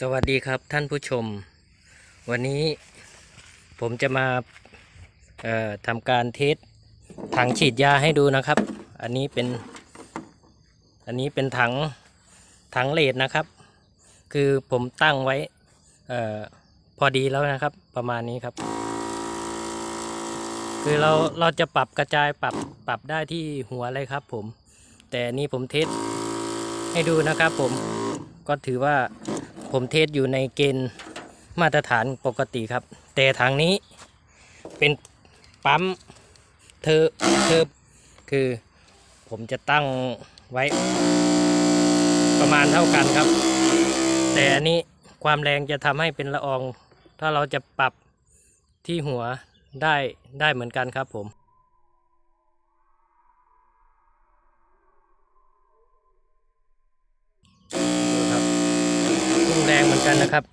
สวัสดีครับท่านผู้ชม วันนี้ผมจะมาทำการเทสถังฉีดยาให้ดูนะครับ อันนี้เป็น อันนี้เป็นถังถังเลดนะครับ คือผมตั้งไว้พอดีแล้วนะครับ ประมาณนี้ครับ คือเราเราจะปรับกระจายปรับปรับได้ที่หัวเลยครับผม แต่นนี้ผมเทสให้ดูนะครับผมก็ถือว่า ผมเทสอยู่ในเกณฑ์มาตรฐานปกติครับ แต่ทางนี้เป็นปั๊มเธอเธอคือผมจะตั้งไว้ประมาณเท่ากันครับ แต่อันนี้ความแรงจะทำให้เป็นละออง ถ้าเราจะปรับที่หัวได้ได้เหมือนกันครับผม แรงเหมือนกันนะครับ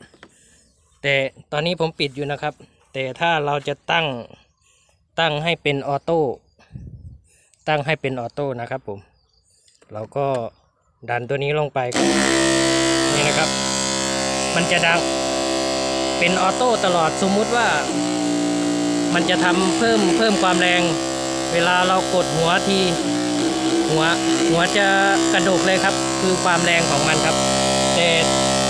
แต่ตอนนี้ผมปิดอยู่นะครับ แต่ถ้าเราจะตั้งตั้งให้เป็นออโต้ตั้งให้เป็นออโต้นะครับผมเราก็ดันตัวนี้ลงไปนี่นะครับ มันจะดังเป็นออโต้ตลอดสมมุติว่า มันจะทำเพิ่มเพิ่มความแรง เวลาเรากดหัวทีหัวหัวจะกระดกเลยครับ คือความแรงของมันครับแต่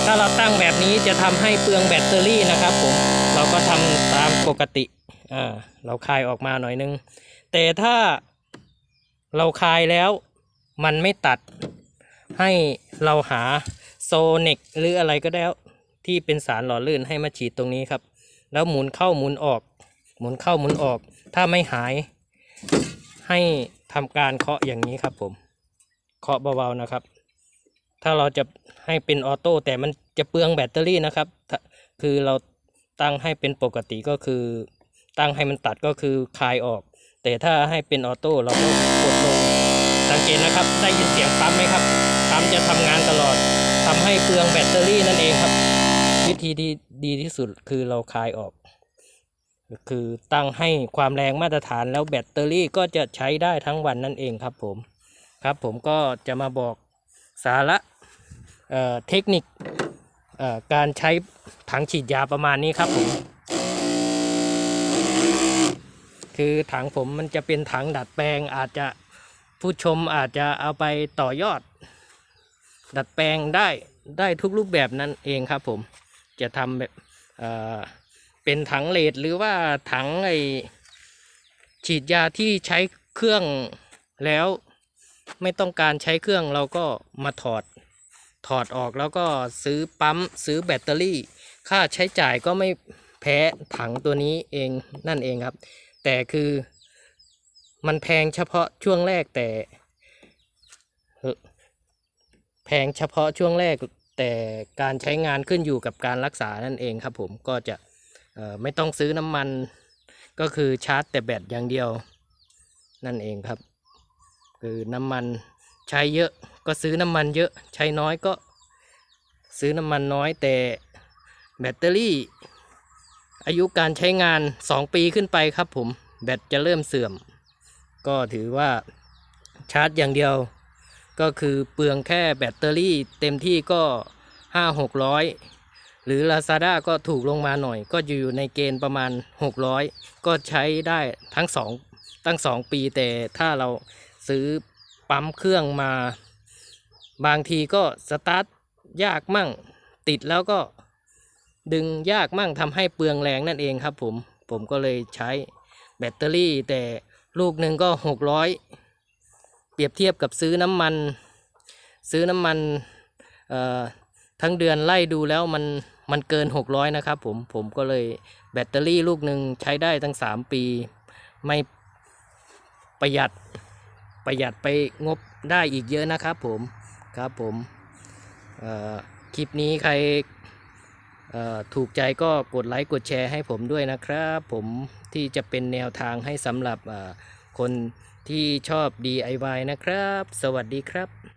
ถ้าเราตั้งแบบนี้จะทำให้เปลืองแบตเตอรี่นะครับผมเราก็ทำตามปกติอ่าเราคายออกมาหน่อยนึง แต่ถ้าเราคายแล้วมันไม่ตัดให้เราหาโซเนกหรืออะไรก็ได้ที่เป็นสารหล่อลื่นให้มาฉีดตรงนี้ครับ แล้วหมุนเข้าหมุนออก หมุนเข้าหมุนออก ถ้าไม่หายให้ทำการเคาะอย่างนี้ครับผม เคาะเบาๆนะครับ ถ้าเราจะให้เป็นออโต้แต่มันจะเปลืองแบตเตอรี่นะครับ คือเราตั้งให้เป็นปกติก็คือ ตั้งให้มันตัดก็คือคลายออก แต่ถ้าให้เป็นออโต้เราก็กดลงสังเกตนะครับ ได้ยินเสียงปั๊มไหมครับปั๊มจะทำงานตลอดทำให้เปลืองแบตเตอรี่นั่นเองครับ วิธีที่ดีที่สุดคือเราคลายออก คือตั้งให้ความแรงมาตรฐานแล้วแบตเตอรี่ก็จะใช้ได้ทั้งวันนั่นเองครับผมครับผมก็จะมาบอกสาระ เเทคนิคการใช้ถังฉีดยาประมาณนี้ครับผมคือถังผมมันจะเป็นถังดัดแปลงอาจจะผู้ชมอาจจะเอาไปต่อยอด ดัดแปลงได้ได้ทุกรูปแบบนั่นเองครับผมจะทำแบบเเป็นถังเลดหรือว่าถังไอฉีดยาที่ใช้เครื่องแล้วไม่ต้องการใช้เครื่องเราก็มาถอด ถอดออกแล้วก็ซื้อปั๊มซื้อแบตเตอรี่ ค่าใช้จ่ายก็ไม่แพ้ถังตัวนี้เองนั่นเองครับ แต่คือมันแพงเฉพาะช่วงแรกแต่ แพงเฉพาะช่วงแรกแต่การใช้งานขึ้นอยู่กับการรักษานั่นเองครับผมก็จะไม่ต้องซื้อน้ำมันก็คือชาร์จแต่แบตอย่างเดียวนั่นเองครับ คือน้ำมัน ใช้เยอะก็ซื้อน้ำมันเยอะ ใช้น้อยก็ซื้อน้ำมันน้อยแต่แบตเตอรี่ อายุการใช้งาน 2 ปีขึ้นไปครับผม แบตจะเริ่มเสื่อม ก็ถือว่าชาร์จอย่างเดียว ก็คือเปลืองแค่แบตเตอรี่เต็มที่ก็ 5 600 หรือ Lazada ก็ถูกลงมาหน่อย ก็อยู่ในเกณฑ์ประมาณ 600 ก็ใช้ได้ทั้งสองตั้ง 2 ปีแต่ถ้าเราซื้อ ปั๊มเครื่องมา บางทีก็สตาร์ทยากมั่ง ติดแล้วก็ดึงยากมั่งทำให้เปลืองแรงนั่นเองครับผม ผมก็เลยใช้แบตเตอรี่แต่ลูกหนึ่งก็ 600 เปรียบเทียบกับซื้อน้ำมัน ซื้อน้ำมันเอ่อทั้งเดือนไล่ดูแล้วมันมันเกิน 600 นะครับผม ผมก็เลยแบตเตอรี่ลูกหนึ่งใช้ได้ตั้ง 3 ปี ไม่ประหยัด ประหยัดไปงบได้อีกเยอะนะครับผมครับผมคลิปนี้ใครถูกใจก็กดไลค์กดแชร์ให้ผมด้วยนะครับ ผมที่จะเป็นแนวทางให้สำหรับคนที่ชอบ DIY นะครับ สวัสดีครับ